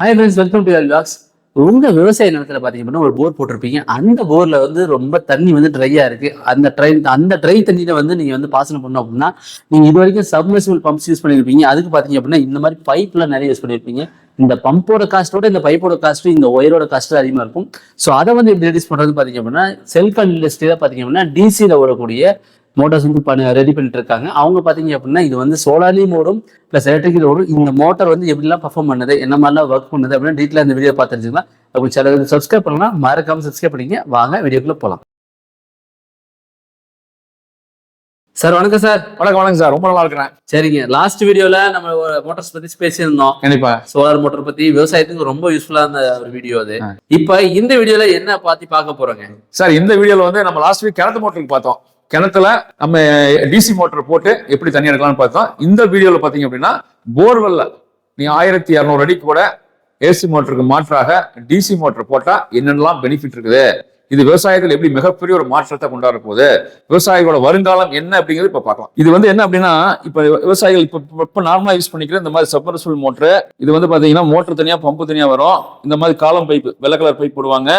Hi friends welcome to vlogs உங்கள் விவசாய நிலத்தில் பார்த்தீங்கன்னா அப்படின்னா ஒரு போர் போட்டிருப்பீங்க. அந்த போரில் வந்து ரொம்ப தண்ணி வந்து ட்ரையாக இருக்குது அந்த ட்ரை அந்த ட்ரை தண்ணியில் வந்து நீங்கள் வந்து பாசனம் பண்ணோம் அப்படின்னா நீங்கள் இது வரைக்கும் சப்மர்சிபிள் பம்ப்ஸ் யூஸ் பண்ணியிருப்பீங்க அதுக்கு பார்த்தீங்க அப்படின்னா இந்த மாதிரி பைப்லாம் நிறைய யூஸ் பண்ணியிருப்பீங்க இந்த பம்போட காஸ்ட்டோட இந்த பைப்போட காஸ்ட்டும் இந்த ஒயரோட காஸ்ட்டும் அதிகமாக இருக்கும். ஸோ அதை வந்து எப்படி ரெடியூஸ் பண்ணுறது பார்த்தீங்க அப்படின்னா செல்கான் இண்டஸ்ட்ரியில் பார்த்தீங்க அப்படின்னா டிசியில் ஓடக்கூடிய மோட்டார்ஸ் வந்து பண்ண ரெடி பண்ணிட்டு இருக்காங்க அவங்க பார்த்தீங்க அப்படின்னா இது வந்து சோலார்லேயும் ஓடும் ப்ளஸ் எலக்ட்ரிக்கல் ஓடும். இந்த மோட்டார் வந்து எப்படிலாம் பர்ஃபார்ம் பண்ணுது என்ன மாதிரிலாம் ஒர்க் பண்ணுது அப்படின்னு டீட்டெயிலாக இந்த வீடியோ பார்த்து தெரிஞ்சுக்கலாம் அப்படி சில சப்ஸ்கிரைப் பண்ணலாம். மறக்காம சப்ஸ்கிரைப் பண்ணிங்க. வாங்க வீடியோக்குள்ள போகலாம் சார் வணக்கம் சார் வணக்கம் வணக்கம் சார் ரொம்ப நல்லா இருக்கிறேன். சரிங்க. லாஸ்ட் வீடியோல நம்ம மோட்டார்ஸ் பத்தி பேசியிருந்தோம். கண்டிப்பா. சோலார் மோட்டார் பத்தி. விவசாயத்துக்கு ரொம்ப யூஸ்ஃபுல்லா இருந்த ஒரு வீடியோ அது. இப்ப இந்த வீடியோல என்ன பார்த்து பார்க்க போறோங்க? சார் இந்த வீடியோல வந்து நம்ம லாஸ்ட் வீக் கிணத்து மோட்டருக்கு பார்த்தோம். கிணத்துல நம்ம டிசி மோட்டர் போட்டு எப்படி தண்ணி எடுக்கலாம்னு பார்த்தோம். இந்த வீடியோவில் பார்த்தீங்க அப்படின்னா போர்வெல்ல நீ ஆயிரத்தி இரநூறு அடி கூட ஏசி மோட்டருக்கு மாற்றாக டிசி மோட்டர் போட்டால் என்னென்னலாம் பெனிஃபிட் இருக்குது? இது விவசாயத்தில் எப்படி மிகப்பெரிய ஒரு மாற்றத்தை கொண்டாட போகுது? விவசாயிகளோட வருங்காலம் என்ன அப்படிங்கிறது இப்போ பார்க்கலாம். இது வந்து என்ன அப்படின்னா இப்போ விவசாயிகள் இப்போ இப்போ நார்மலாக யூஸ் பண்ணிக்கிற இந்த மாதிரி சப்மர்சபிள் மோட்ரு இது வந்து பார்த்தீங்கன்னா மோட்டர் தனியாக பம்பு தனியாக வரும். இந்த மாதிரி காலம் பைப்பு வெள்ளை கலர் பைப் போடுவாங்க.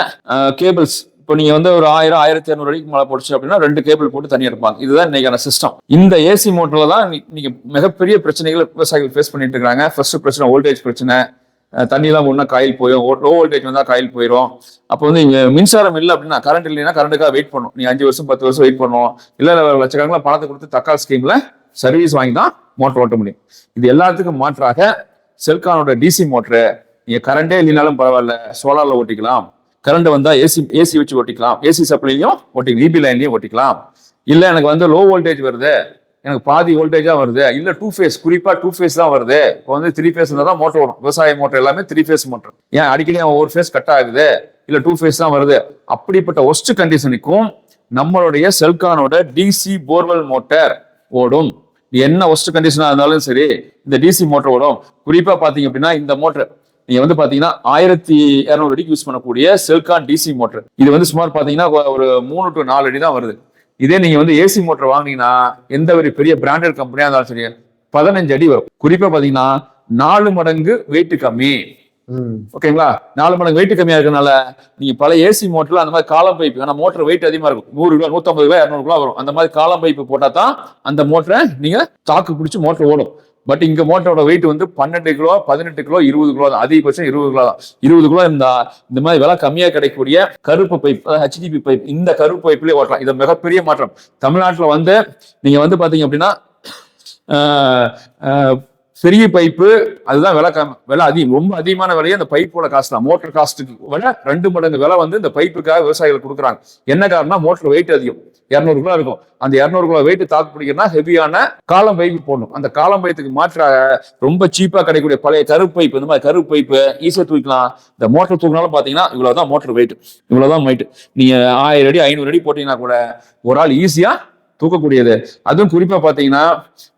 கேபிள்ஸ் இப்போ நீங்க வந்து ஒரு ஆயிரம் ஆயிரத்தி இரநூறு அடிக்கு மேலே போடுச்சு அப்படின்னா ரெண்டு கேபிள் போட்டு தண்ணி எடுப்பாங்க இதுதான் இன்னைக்கான சிஸ்டம் இந்த ஏசி மோட்டர்ல தான் இன்னைக்கு மிகப்பெரிய பிரச்சனைகளை விவசாயிகள் ஃபேஸ் பண்ணிட்டு இருக்காங்க. ஃபர்ஸ்ட் பிரச்சனை வோல்டேஜ் பிரச்சனை. தண்ணிலாம் ஒன்றா காயில் போயிடும் லோ வோல்டேஜ் வந்தால் காயில் போயிடும் அப்போ வந்து இங்கே மின்சாரம் இல்லை அப்படின்னா கரண்ட் இல்லைன்னா கரண்ட்டுக்காக வெயிட் பண்ணும் நீ அஞ்சு வருஷம் பத்து வருஷம் வெயிட் பண்ணணும். இல்லை லட்சக்கணக்கில் பணத்தை கொடுத்து தக்கால் ஸ்கீம்ல சர்வீஸ் வாங்கி தான் மோட்டர் ஓட்ட முடியும். இது எல்லாத்துக்கும் மாற்றாக செல்கானோட டிசி மோட்டரு நீங்கள் கரண்டே இல்லைனாலும் பரவாயில்ல சோலாரில் ஓட்டிக்கலாம். கரண்ட் வந்தா ஏசி ஏசி வச்சு ஓட்டிக்கலாம். AC சப்ளைலையும் ஓட்டிக்கலாம் EB லைன்லையும் ஓட்டிக்கலாம். இல்ல எனக்கு வந்து லோ வோல்டேஜ் வருது. எனக்கு பாதி வோல்டேஜா வருது. இல்ல டூ ஃபேஸ் குறிப்பா டூ ஃபேஸ் தான் வருது. இப்போ வந்து த்ரீ ஃபேஸ் இருந்தால் தான் மோட்டர் வரும் விவசாய மோட்டர் எல்லாமே த்ரீ ஃபேஸ் மோட்டர் ஏன் அடிக்கடி அவன் ஒரு ஃபேஸ் கட் ஆகுது. இல்ல டூ ஃபேஸ் தான் வருது. அப்படிப்பட்ட ஒஸ்ட் கண்டிஷனுக்கும் நம்மளுடைய செல்கானோட டிசி போர்வெல் மோட்டர் ஓடும். என்ன ஒஸ்ட் கண்டிஷனா இருந்தாலும் சரி இந்த டிசி மோட்டர் ஓடும். குறிப்பா பாத்தீங்க அப்படின்னா இந்த மோட்டர் நீங்க வந்து பாத்தீங்கன்னா ஆயிரத்தி இருநூறு அடிக்கு யூஸ் பண்ணக்கூடிய செல்கான் டிசி மோட்டர் இது வந்து சுமார் பாத்தீங்கன்னா ஒரு மூணு டு நாலு அடி தான் வருது. இதே நீங்க வந்து ஏசி மோட்டர் வாங்குனீங்கன்னா எந்த ஒரு பெரிய பிராண்டட் கம்பெனியா இருந்தாலும் சரி பதினஞ்சு அடி வரும். குறிப்பா பாத்தீங்கன்னா நாலு மடங்கு வெயிட் கம்மி. ஓகேங்களா நாலு மடங்கு வெயிட் கம்மியா இருக்கனால நீங்க பல ஏசி மோட்டர்ல அந்த மாதிரி காலம் பைப் ஆனா மோட்டர் வெயிட் அதிகமா இருக்கும். நூறு கிலோ நூத்தம்பது கிலோ இரநூறு கிலோ வரும். அந்த மாதிரி காலம் பைப் போட்டா தான் அந்த மோட்டரை நீங்க தாக்கு பிடிச்சி மோட்டர் ஓடும். பட் இங்க மோட்டரோட வெயிட் வந்து பன்னெண்டு கிலோ பதினெட்டு கிலோ இருபது கிலோ தான் அதிகபட்சம் இருபது கிலோ தான். இருபது கிலோ இருந்தா இந்த மாதிரி விலை கம்மியா கிடைக்கக்கூடிய கருப்பு பைப் ஹெச்டிபி பைப் இந்த கருப்பு பைப்லேயே ஓட்டலாம். இது மிகப்பெரிய மாற்றம். தமிழ்நாட்டில் வந்து நீங்க வந்து பாத்தீங்க அப்படின்னா பெரிய பைப்பு அதுதான் விலை கம் விலை அதிகம் ரொம்ப அதிகமான விலையே அந்த பைப்போட காஸ்ட் தான். மோட்டர் காஸ்ட்டுக்கு விலை ரெண்டு மடங்கு விலை வந்து இந்த பைப்புக்காக விவசாயிகள் கொடுக்குறாங்க. என்ன காரணம் மோட்டர் வெயிட் அதிகம். இரநூறு கிலோ இருக்கும். அந்த இரநூறு கிலோ வெயிட் தாக்கு பிடிக்கணும்னா ஹெவியான காலம் பைப்பு போடணும். அந்த காலம் பைப்புக்கு மாற்றாக ரொம்ப சீப்பாக கிடைக்கக்கூடிய பழைய கருப்பு பைப்பு இந்த மாதிரி கருப்பு பைப்பு ஈஸியாக தூக்கலாம் இந்த மோட்டர் தூக்கினாலும் பார்த்தீங்கன்னா இவ்வளோதான் மோட்டர் வெயிட் இவ்வளோதான் வெயிட் நீங்கள் ஆயிரம் அடி ஐநூறு அடி போட்டீங்கன்னா கூட ஒரு ஆள் ஈஸியாக தூக்கக்கூடியது. அதுவும் குறிப்பா பாத்தீங்கன்னா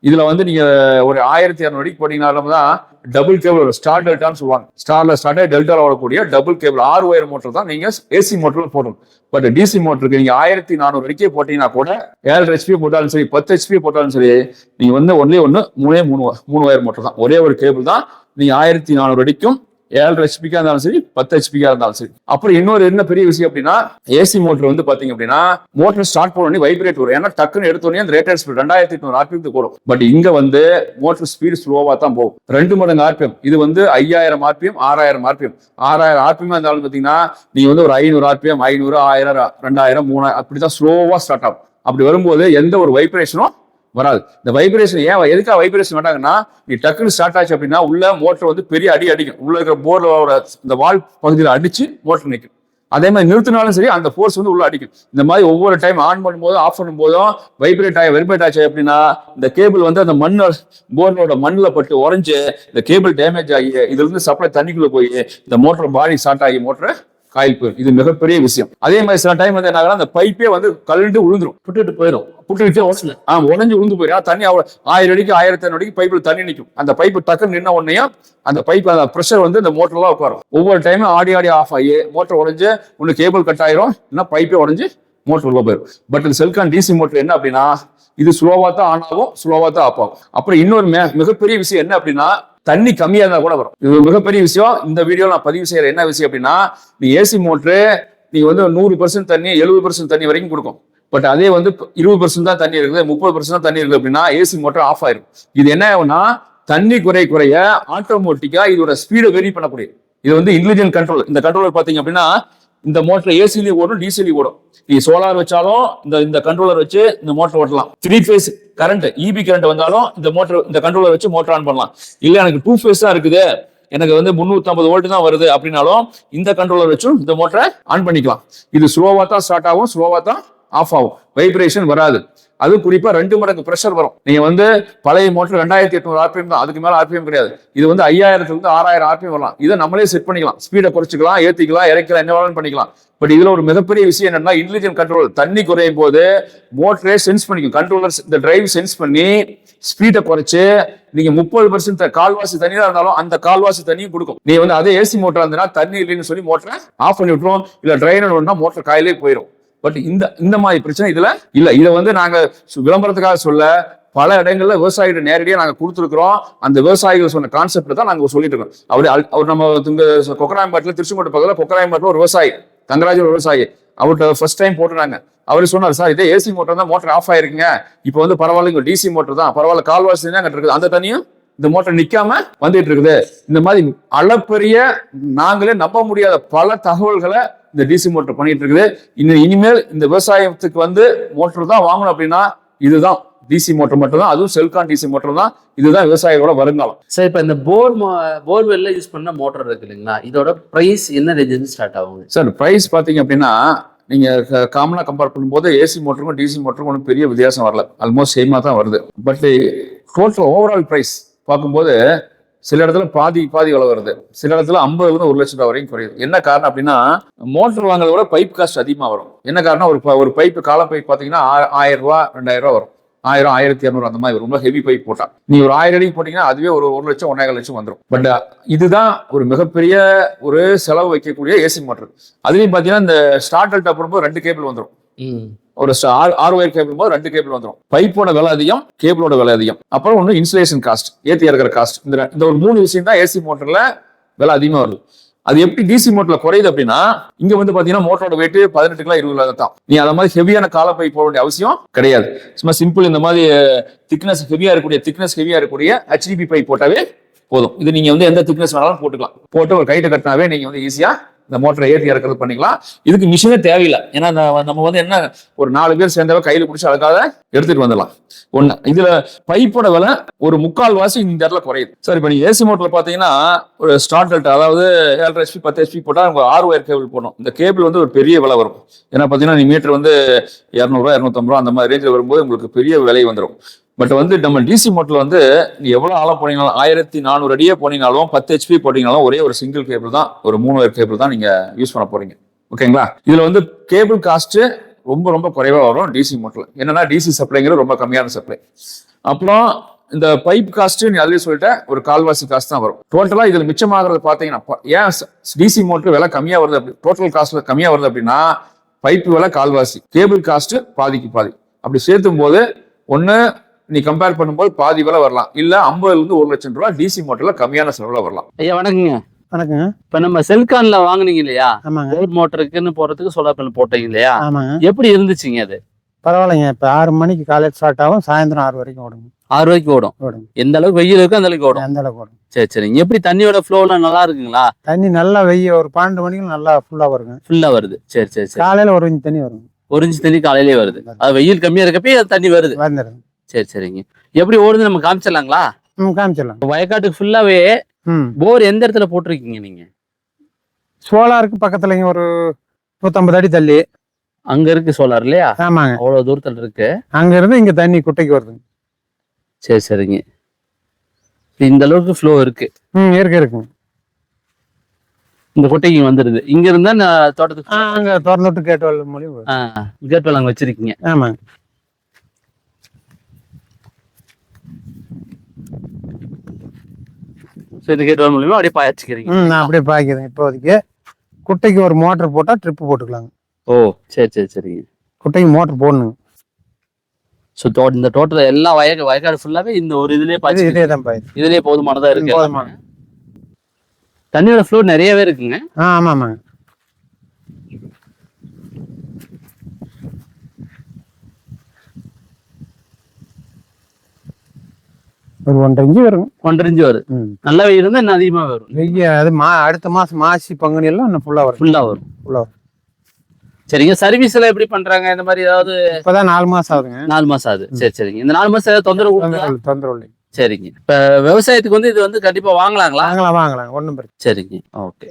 இதுல வந்து நீங்க ஒரு ஆயிரத்தி இரநூறு அடிக்கு போட்டீங்கனாலும் தான் டபுள் கேபிள் வரும். ஸ்டார் டெல்டான்னு சொல்லுவாங்க. ஸ்டார்ல ஸ்டார்ட் டெல்டால வரக்கூடிய டபுள் கேபிள் ஆறு ஒயர் மோட்டர் தான் நீங்க ஏசி மோட்டர்ல போடணும். பட் டிசி மோட்டருக்கு நீங்க ஆயிரத்தி நானூறு வரைக்கும் போட்டீங்கன்னா கூட ஏழு ஹெச்பி போட்டாலும் சரி பத்து ஹெச்பி போட்டாலும் சரி நீங்க வந்து ஒன்லே ஒன்று மூணே மூணு மூணு ஒயர் மோட்டர் தான். ஒரே ஒரு கேபிள் தான். நீங்க ஆயிரத்தி நானூறு அடிக்கும் ஏழரை ஹெச்பிக்கா இருந்தாலும் சரி பத்து ஹெச்பிக்கா இருந்தாலும் சரி. அப்புறம் இன்னொரு என்ன பெரிய விஷயம் அப்படின்னா ஏசி மோட்டர் வந்து பாத்தீங்க அப்படின்னா மோட்டர் ஸ்டார்ட் பண்ணி வைப்ரேட் வரும். ஏன்னா டக்குன்னு எடுத்தோடனே அந்த ரேட்டட் ஸ்பீட் ரெண்டாயிரத்தி எட்நூறு ஆர்பிஎம் கூடும் பட் இங்க வந்து மோட்டர் ஸ்பீடு ஸ்லோவா தான் போகும். ரெண்டு மடங்கு ஆர்பிஎம் இது வந்து ஐயாயிரம் ஆர்பிஎம் ஆறாயிரம் ஆர்பிஎம் ஆறாயிரம் ஆர்பிஎம் இருந்தாலும் பாத்தீங்கன்னா நீ வந்து ஒரு ஐநூறு ஆர்பிஎம் ஐநூறு ஆயிரம் ரெண்டாயிரம் மூணாயிரம் அப்படிதான் ஸ்லோவா ஸ்டார்ட் ஆகும். அப்படி வரும்போது எந்த ஒரு வைப்ரேஷனும் வராது. இந்த வைப்ரேஷன் ஏன் எதுக்காக வைப்ரேஷன் வேண்டாங்கன்னா நீ டக்குன்னு ஸ்டார்ட் ஆச்சு அப்படின்னா உள்ள மோட்டர் வந்து பெரிய அடி அடிக்கும். உள்ள இருக்கிற போர்டோட இந்த வால் பகுதியில் அடிச்சு மோட்டர் நிற்கும் அதே மாதிரி நிறுத்தினாலும் சரி அந்த ஃபோர்ஸ் வந்து உள்ள அடிக்கும். இந்த மாதிரி ஒவ்வொரு டைம் ஆன் பண்ணும்போதும் ஆஃப் பண்ணும்போதும் வைப்ரேட் ஆகி வைப்ரேட் ஆச்சு அப்படின்னா இந்த கேபிள் வந்து அந்த மண் போர்டோட மண்ணில் பட்டு உறைஞ்சு இந்த கேபிள் டேமேஜ் ஆகி இதுலேருந்து சப்ளை தண்ணிக்குள்ளே போய் இந்த மோட்டர் பாடி ஸ்டார்ட் ஆகி மோட்டரை காயில் போயிடும் இது மிகப்பெரிய விஷயம். அதே மாதிரி சில டைம் வந்து என்ன ஆகும்னா அந்த பைப்பே வந்து கழுண்டு விழுந்துரும் விட்டுட்டு போயிடும் புட்டு வச்சு ஆ உடஞ்சு விழுந்து போயிடும் தண்ணி அவ்வளவு ஆயிரம் அடிக்கு ஆயிரத்தி ஐநூறு அடிக்கு பைப்பில் தண்ணி நிற்கும் அந்த பைப்பு டக்குன்னு நின்ன உடனேயும் அந்த பைப் அந்த ப்ரெஷர் வந்து இந்த மோட்டர்லாம் உட்காரும். ஒவ்வொரு டைமும் ஆடி ஆடி ஆஃப் ஆகி மோட்டர் உடஞ்சு ஒன்று கேபிள் கட் ஆயிரும். இல்லைன்னா பைப்பே உடஞ்சு மோட்டர் உள்ள போயிடும் பட் இந்த செல்கான் டிசி மோட்டர் என்ன அப்படின்னா இது ஸ்லோவா தான் ஆன் ஆகும் ஸ்லோவா தான் ஆஃப் ஆகும். அப்புறம் இன்னொரு மிகப்பெரிய விஷயம் என்ன அப்படின்னா தண்ணி கம்மியா இருந்தா கூட வரும். இது மிகப்பெரிய விஷயம். இந்த வீடியோ நான் பதிவு செய்யற என்ன விஷயம் அப்படின்னா நீ ஏசி மோட்ரு நீ வந்து நூறு பர்சன்ட் தண்ணி எழுபது பர்சன்ட் தண்ணி வரைக்கும் கொடுக்கும். பட் அதே வந்து இருபது பர்சன்ட் தான் தண்ணி இருக்குது முப்பது பர்சன்ட் தான் தண்ணி இருக்குது அப்படின்னா ஏசி மோட்டர் ஆஃப் ஆயிரும். இது என்ன ஆகும்னா தண்ணி குறை குறைய ஆட்டோமேட்டிக்கா இதோட ஸ்பீடை வெரி பண்ணக்கூடிய இது வந்து இன்டெலிஜென்ட் கண்ட்ரோல் இந்த கண்ட்ரோலர் பாத்தீங்க அப்படின்னா இந்த மோட்டர் ஏசிலையும் ஓடும் டிசிலையும் ஓடும். நீ சோலார் வச்சாலும் இந்த இந்த கண்ட்ரோலர் வச்சு இந்த மோட்டர் ஓட்டலாம். Three phase current EB current வந்தாலும் இந்த மோட்டர் இந்த கண்ட்ரோலர் வச்சு மோட்டர் ஆன் பண்ணலாம். இல்ல எனக்கு டூ ஃபேஸ் தான் இருக்குது. எனக்கு வந்து 350 வோல்ட் தான் வருது அப்படின்னாலும் இந்த கண்ட்ரோலர் வச்சும் இந்த மோட்டரை ஆன் பண்ணிக்கலாம். இது ஸ்லோவா தான் ஸ்டார்ட் ஆகும் ஸ்லோவா தான் ஆஃப் ஆகும். வைப்ரேஷன் வராது. அது குறிப்பாக ரெண்டு மடங்கு ப்ரெஷர் வரும். நீங்கள் வந்து பழைய மோட்டர் ரெண்டாயிரத்தி எட்நூறு ஆர்பிஎம் தான். அதுக்கு மேலே ஆர்பிஎம் கிடையாது. இது வந்து ஐயாயிரத்துலேருந்து ஆறாயிரம் ஆர்பிஎம் வரலாம். இதை நம்மளே செட் பண்ணிக்கலாம். ஸ்பீடை குறைச்சிக்கலாம் ஏற்றிக்கலாம் இறக்கலாம் என்ன வேணாலும் பண்ணிக்கலாம். பட் இதில் ஒரு மிகப்பெரிய விஷயம் என்னன்னா இன்டெலிஜென்ட் கண்ட்ரோல் தண்ணி குறையும் போது மோட்டரே சென்ஸ் பண்ணிக்கும். கண்ட்ரோலர் இந்த டிரைவ் சென்ஸ் பண்ணி ஸ்பீடை குறைச்சு நீங்க முப்பது பர்சன்ட் கால்வாசி தண்ணியா இருந்தாலும் அந்த கால்வாசி தண்ணியும் கொடுக்கும். நீ வந்து அதே ஏசி மோட்டராக இருந்ததுன்னா தண்ணி இல்லைன்னு சொல்லி மோட்டரை ஆஃப் பண்ணி விட்டுரும். இல்ல ட்ரைனர் ஒன்றா மோட்டர் காயிலே போயிடும் பட் இந்த இந்த மாதிரி பிரச்சனை இதுல இல்ல. இதை வந்து நாங்க சு- விளம்பரத்துக்காக சொல்ல பல இடங்கள்ல விவசாயிகிட்ட நேரடியாக நாங்க கொடுத்துருக்குறோம். அந்த விவசாயிகள் சொன்ன கான்செப்ட் தான் நாங்க சொல்லிட்டு இருக்கோம். அவர் அல்- அவர் நம்ம இங்க கொக்கராயம்பாட்டில் திருச்செங்கோட்டு பக்கத்துல கொக்கராயம்பாட்டில் ஒரு விவசாயி தங்கராஜ் ஒரு விவசாயி. அவர்கிட்ட ஃபர்ஸ்ட் டைம் போட்டுனாங்க அவர் சொன்னார் சார் இதே ஏசி மோட்டர் தான் மோட்டர் ஆஃப் ஆயிருக்குங்க. இப்போ வந்து பரவாயில்ல இங்க டிசி மோட்டர் தான். பரவாயில்ல கால்வாசி தான் இருக்குது. அந்த தண்ணியும் இந்த மோட்டர் நிக்காம வந்துட்டு இருக்குது. இந்த மாதிரி அளப்பெரிய நாங்களே நம்ப முடியாத பல தகவல்களை இந்த டிசி மோட்டர் பண்ணிட்டு இருக்குது இன்னும் இனிமேல் இந்த விவசாயத்துக்கு வந்து மோட்டர் தான் வாங்கணும் அப்படின்னா இதுதான். டிசி மோட்டர் மட்டும் தான் அதுவும் செல்கான் டிசி மோட்டர் தான். இதுதான் விவசாயிகளோட வருங்காலம். சார் இப்போ இந்த போர் போர்வெல்ல யூஸ் பண்ண மோட்டர் இருக்கு இல்லைங்களா? இதோட பிரைஸ் என்ன ரேஞ்சில் ஸ்டார்ட் ஆகுங்க? சார் பிரைஸ் பாத்தீங்க அப்படின்னா நீங்க காமனா கம்பேர் பண்ணும்போது ஏசி மோட்டருக்கும் டிசி மோட்டருக்கும் ஒன்றும் பெரிய வித்தியாசம் வரல. ஆல்மோஸ்ட் சேமா தான் வருது. பட் டோட்டல் ஓவரால் பிரைஸ் பார்க்கும்போது சில இடத்துல பாதி பாதி விலை வருது. சில இடத்துல ஐம்பதுல இருந்து ஒரு லட்சம் ரூபாய் வரைக்கும் குறையுது. என்ன காரணம் அப்படின்னா மோட்டர் வாங்குறத விட பைப் காஸ்ட் அதிகமாக வரும். என்ன காரணம் ஒரு ப- ஒரு பைப்பு கால பைப் பார்த்தீங்கன்னா ஆயிரம் ரூபா ரெண்டாயிரம் ரூபா வரும். ஆயிரம் ஆயிரத்தி இரநூறு அந்த மாதிரி ரொம்ப ஹெவி பைப் போட்டா. நீ ஒரு ஆயிரம் அடிக்கு போட்டீங்கன்னா அதுவே ஒரு ஒரு லட்சம் ஒன்றரை லட்சம் வந்துடும் பட் uh, இதுதான் ஒரு மிகப்பெரிய ஒரு செலவு வைக்கக்கூடிய ஏசி மோட்டர் அதுலேயும் பார்த்தீங்கன்னா இந்த ஸ்டார்டர் டாப் ரெண்டு கேபிள் வந்துடும் ஒரு ஆறு ஆறு ஒயர் கேபிள் போது ரெண்டு கேபிள் வந்துடும் பைப்போட விலை அதிகம் கேபிளோட விலை அதிகம். அப்புறம் ஒன்று இன்சுலேஷன் காஸ்ட் ஏற்றி இறக்குற காஸ்ட் இந்த இந்த ஒரு மூணு விஷயம் தான் ஏசி மோட்டரில் விலை அதிகமாக வருது. அது எப்படி டிசி மோட்டர்ல குறையுது அப்படின்னா இங்க வந்து பாத்தீங்கன்னா மோட்டரோட வெயிட் பதினெட்டு கிலோ இருபது கிலோ தான். நீ அந்த மாதிரி ஹெவியான காலை பைப் போட வேண்டிய அவசியம் கிடையாது. சும்மா சிம்பிள் இந்த மாதிரி திக்னஸ் ஹெவியா இருக்கக்கூடிய திக்னஸ் ஹெவியா இருக்கக்கூடிய ஹெச்டிபி பைப் போட்டாவே போதும். இது நீங்க வந்து எந்த திக்னஸ் வேணாலும் போட்டுக்கலாம். போட்டு ஒரு கைட்டை கட்டினாவே நீங்க வந்து ஈஸியா இந்த மோட்டரை ஏற்றி இறக்குறது பண்ணிக்கலாம். இதுக்கு மிஷினே தேவையில்லை. ஏன்னா நம்ம வந்து என்ன ஒரு நாலு பேர் சேர்ந்தவ கையில் பிடிச்சி அதுக்காக எடுத்துட்டு வந்துடலாம். ஒன்று இதுல பைப்போட விலை ஒரு முக்கால் வாசி இந்த இடத்துல குறையுது. சார் இப்போ நீங்கள் ஏசி மோட்டரில் பார்த்தீங்கன்னா ஒரு ஸ்டார்ட் டெல்டா அதாவது ஏழரை ஹெச்பி பத்து ஹெச்பி போட்டால் நமக்கு ஆறு ஒயர் கேபிள் போடணும். இந்த கேபிள் வந்து ஒரு பெரிய விலை வரும். ஏன்னா பார்த்தீங்கன்னா நீ மீட்டர் வந்து இரநூறுவா இரநூத்தம்பது ரூபா அந்த மாதிரி ரேஞ்சில் வரும்போது உங்களுக்கு பெரிய விலை வந்துடும் பட் வந்து நம்ம டிசி மோட்டர்ல வந்து எவ்வளோ எவ்வளவு ஆழம் போனீங்கனாலும் ஆயிரத்தி நானூறு அடியே போனீங்கனாலும் பத்து ஹெச்பி போட்டீங்கனாலும் ஒரே ஒரு சிங்கிள் கேபிள் தான் ஒரு மூணு ஒயர் கேபிள் தான் நீங்க யூஸ் பண்ண போறீங்க. ஓகேங்களா இதுல வந்து கேபிள் காஸ்ட் ரொம்ப ரொம்ப குறைவா வரும் டிசி மோட்டர்ல என்னன்னா டிசி சப்ளைங்கிறது ரொம்ப கம்மியான சப்ளை அப்புறம் இந்த பைப் காஸ்ட் நீ அதுலேயே சொல்லிட்டேன் ஒரு கால்வாசி காஸ்ட் தான் வரும். டோட்டலா இதுல மிச்சமாகிறது பாத்தீங்கன்னா ஏன் டிசி மோட்டர் விலை கம்மியா வருது அப்படி டோட்டல் காஸ்ட்ல கம்மியா வருது அப்படின்னா பைப் விலை கால்வாசி கேபிள் காஸ்ட் பாதிக்கு பாதி. அப்படி சேர்த்தும் போது ஒன்று நீ கம்பேர் பண்ணும்போது பாதி விலை வரலாம். இல்ல ஐம்பதுல இருந்து ஒரு லட்சம் ரூபாய் டிசி மோட்டர்ல கம்மியான செலவுல வரலாம். ஐயா வணக்கங்க. வணக்கங்க. இப்போ நம்ம செல்கான்ல வாங்குனீங்க இல்லையா? ஆமாங்க. போர் மோட்டருக்குன்னு போறதுக்கு சோலார் பேனல் போட்டீங்க இல்லையா? ஆமாங்க. எப்படி இருந்துச்சுங்க அது? பரவாயில்லைங்க. இப்போ ஆறு மணிக்கு காலேஜ் ஸ்டார்ட் ஆகும் சாயந்தரம் ஆறு வரைக்கும் ஓடுங்க. ஆறு ரூபாய்க்கு ஓடும். ஓடுங்க. எந்த அளவுக்கு வெயில் இருக்கோ அந்த அளவுக்கு ஓடும். அந்த அளவுக்கு ஓடும். சரி சரிங்க எப்படி தண்ணியோட ஃப்ளோலாம் நல்லா இருக்குங்களா? தண்ணி நல்லா வெய்ய ஒரு பன்னெண்டு மணிக்கு நல்லா ஃபுல்லாக வருங்க. ஃபுல்லா வருது. சரி சரி சரி. காலையில் ஒரு இன்ச் தண்ணி வருங்க. ஒரு இன்ச் தண்ணி காலையிலே வருது. அது வெயில் கம்மியா இருக்கப்பே அது தண்ணி வருது. வந்துடுங்க சரி சரிங்க. எப்படி ஓடுது நம்ம காமிச்சிடலாங்களா? ம் காமிச்சிடலாம். வயக்காட்டுக்கு ஃபுல்லாவே போர் எந்த இடத்துல போட்டிருக்கீங்க நீங்க? சோலாருக்கு பக்கத்துலங்க ஒரு நூற்றம்பது அடி தள்ளி. அங்க இருக்கு சோலார் இல்லையா? ஆமாங்க. அவ்வளவு தூரத்துல இருக்கு. அங்கேருந்து இங்கே தண்ணி குட்டைக்கு வருதுங்க. சரி சரிங்க. இந்த அளவுக்கு ஃப்ளோ இருக்கு. ம் இருக்கு இருக்குங்க. இந்த கொட்டைக்கு வந்துருது. இங்க இருந்தா தோட்டத்துக்கு அங்கே திறந்து விட்டு கேட்டு வரல மூலியம். கேட் வேளாங்க வச்சிருக்கீங்க. ஆமாங்க. ஸோ இந்த கேட் வேல் மூலியமா அப்படியே பாய்ச்சிக்கிறீங்க. ம் நான் அப்படியே பாய்க்குதுங்க இப்போதைக்கு குட்டைக்கு ஒரு மோட்டர் போட்டால் ட்ரிப்பு போட்டுக்கலாங்க. ஓ சரி சரி சரிங்க குட்டைக்கு மோட்டர் போடணுங்க. ஸோ இந்த டோட்டல் எல்லா வயக்க வயக்காடு ஃபுல்லாவே இந்த ஒரு இதுலயே இது பாய்ச்சி இதே தான் பாய் இதுலயே போதுமானதா இருக்கு. போதுமான தண்ணியோட ஃப்ளோ நிறையவே இருக்குங்க. ஆ ஆமாம் ஆமாங்க ஒரு ஒன்றரை இஞ்சி வருங்க ஒன்றரை இன்ச்சு வரும். நல்ல வெயில் இருந்தா இன்னும் அதிகமா வரும். வெய்ய அது மா அடுத்த மாசம் மாசி பங்குனி எல்லாம் இன்னும் ஃபுல்லா வரும். ஃபுல்லா வரும். ஃபுல்லா வரும். சரிங்க சர்வீஸ் எல்லாம் எப்படி பண்றாங்க? இந்த மாதிரி ஏதாவது இப்பதான் நாலு மாசம் ஆகுதுங்க. நாலு மாசம் ஆகுது. சரி சரிங்க. இந்த நாலு மாசம் ஏதாவது தொந்தரவு? தொந்தரவு இல்லை, தொந்தரவு இல்லை சரிங்க. இப்ப விவசாயத்துக்கு வந்து இது வந்து கண்டிப்பா வாங்கலாங்களா? வாங்கலாம் வாங்கலாம். ஒன்றும் பிரச்சனை சரிங்க. ஓகே.